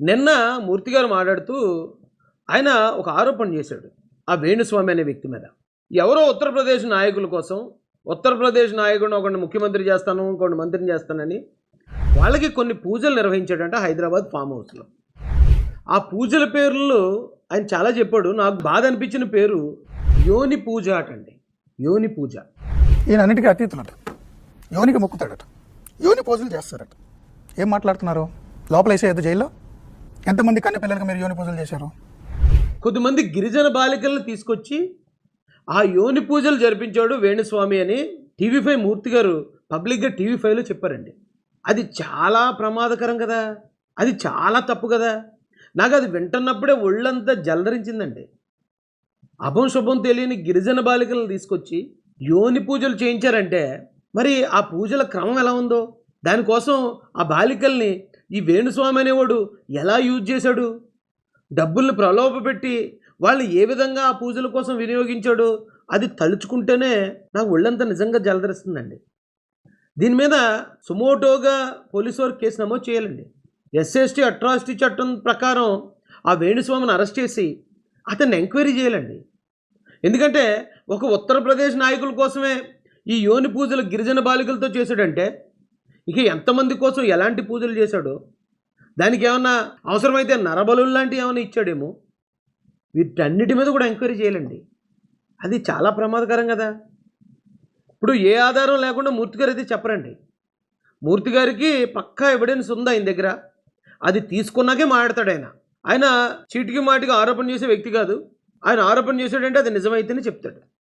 నిన్న మూర్తి గారు మాట్లాడుతూ ఆయన ఒక ఆరోపణ చేశాడు ఆ వేణుస్వామి అనే వ్యక్తి మీద. ఎవరో ఉత్తరప్రదేశ్ నాయకుల కోసం ఉత్తరప్రదేశ్ నాయకుడిని ఒకటి ముఖ్యమంత్రి చేస్తాను ఇంకొకటి మంత్రిని చేస్తానని వాళ్ళకి కొన్ని పూజలు నిర్వహించాడంట హైదరాబాద్ ఫామ్ హౌస్లో. ఆ పూజల పేర్లలో ఆయన చాలా చెప్పాడు. నాకు బాధ అనిపించిన పేరు యోని పూజ అటండి. యోని పూజ. ఈయన అన్నిటికీ అతీతులట. యోనికి మొక్కుతాడట. యోని పూజలు చేస్తారట. ఏం మాట్లాడుతున్నారు? లోపల వేసేయద్దు జైల్లో? ఎంతమంది కన్నపిల్లలకు మీరు యోని పూజలు చేశారు? కొద్దిమంది గిరిజన బాలికలను తీసుకొచ్చి ఆ యోని పూజలు జరిపించాడు వేణుస్వామి అని టీవీ ఫైవ్ మూర్తి గారు పబ్లిక్గా టీవీ ఫైవ్లో చెప్పారండి. అది చాలా ప్రమాదకరం కదా. అది చాలా తప్పు కదా. నాకు అది వింటున్నప్పుడే ఒళ్ళంతా జలరించిందండి అభం శుభం తెలియని గిరిజన బాలికలను తీసుకొచ్చి యోని పూజలు చేయించారంటే మరి ఆ పూజల క్రమం ఎలా ఉందో? దానికోసం ఆ బాలికల్ని ఈ వేణుస్వామి అనేవాడు ఎలా యూజ్ చేశాడు? డబ్బుల్ని ప్రలోభపెట్టి వాళ్ళు ఏ విధంగా ఆ పూజల కోసం వినియోగించాడు అది తలుచుకుంటేనే నాకు ఒళ్ళంతా నిజంగా జలదరిస్తుందండి. దీని మీద సుమోటోగా పోలీసు వారు కేసు నమోదు చేయాలండి. ఎస్ఎస్టీ అట్రాసిటీ చట్టం ప్రకారం ఆ వేణుస్వామిని అరెస్ట్ చేసి అతన్ని ఎంక్వైరీ చేయాలండి. ఎందుకంటే ఒక ఉత్తరప్రదేశ్ నాయకుల కోసమే ఈ యోని పూజలు గిరిజన బాలికలతో చేశాడంటే ఇక ఎంతమంది కోసం ఎలాంటి పూజలు చేశాడో? దానికి ఏమన్నా అవసరమైతే నరబలు లాంటివి ఏమైనా ఇచ్చాడేమో? వీటన్నిటి మీద కూడా ఎంక్వైరీ చేయాలండి. అది చాలా ప్రమాదకరం కదా. ఇప్పుడు ఏ ఆధారం లేకుండా మూర్తి గారు అయితే చెప్పరండి. మూర్తి గారికి పక్కా ఎవిడెన్స్ ఉంది ఆయన దగ్గర? అది తీసుకున్నాకే మాట్లాడతాడు ఆయన. ఆయన చీటికి మాటికి ఆరోపణ చేసే వ్యక్తి కాదు. ఆయన ఆరోపణ చేశాడంటే అది నిజమైతేనే చెప్తాడు.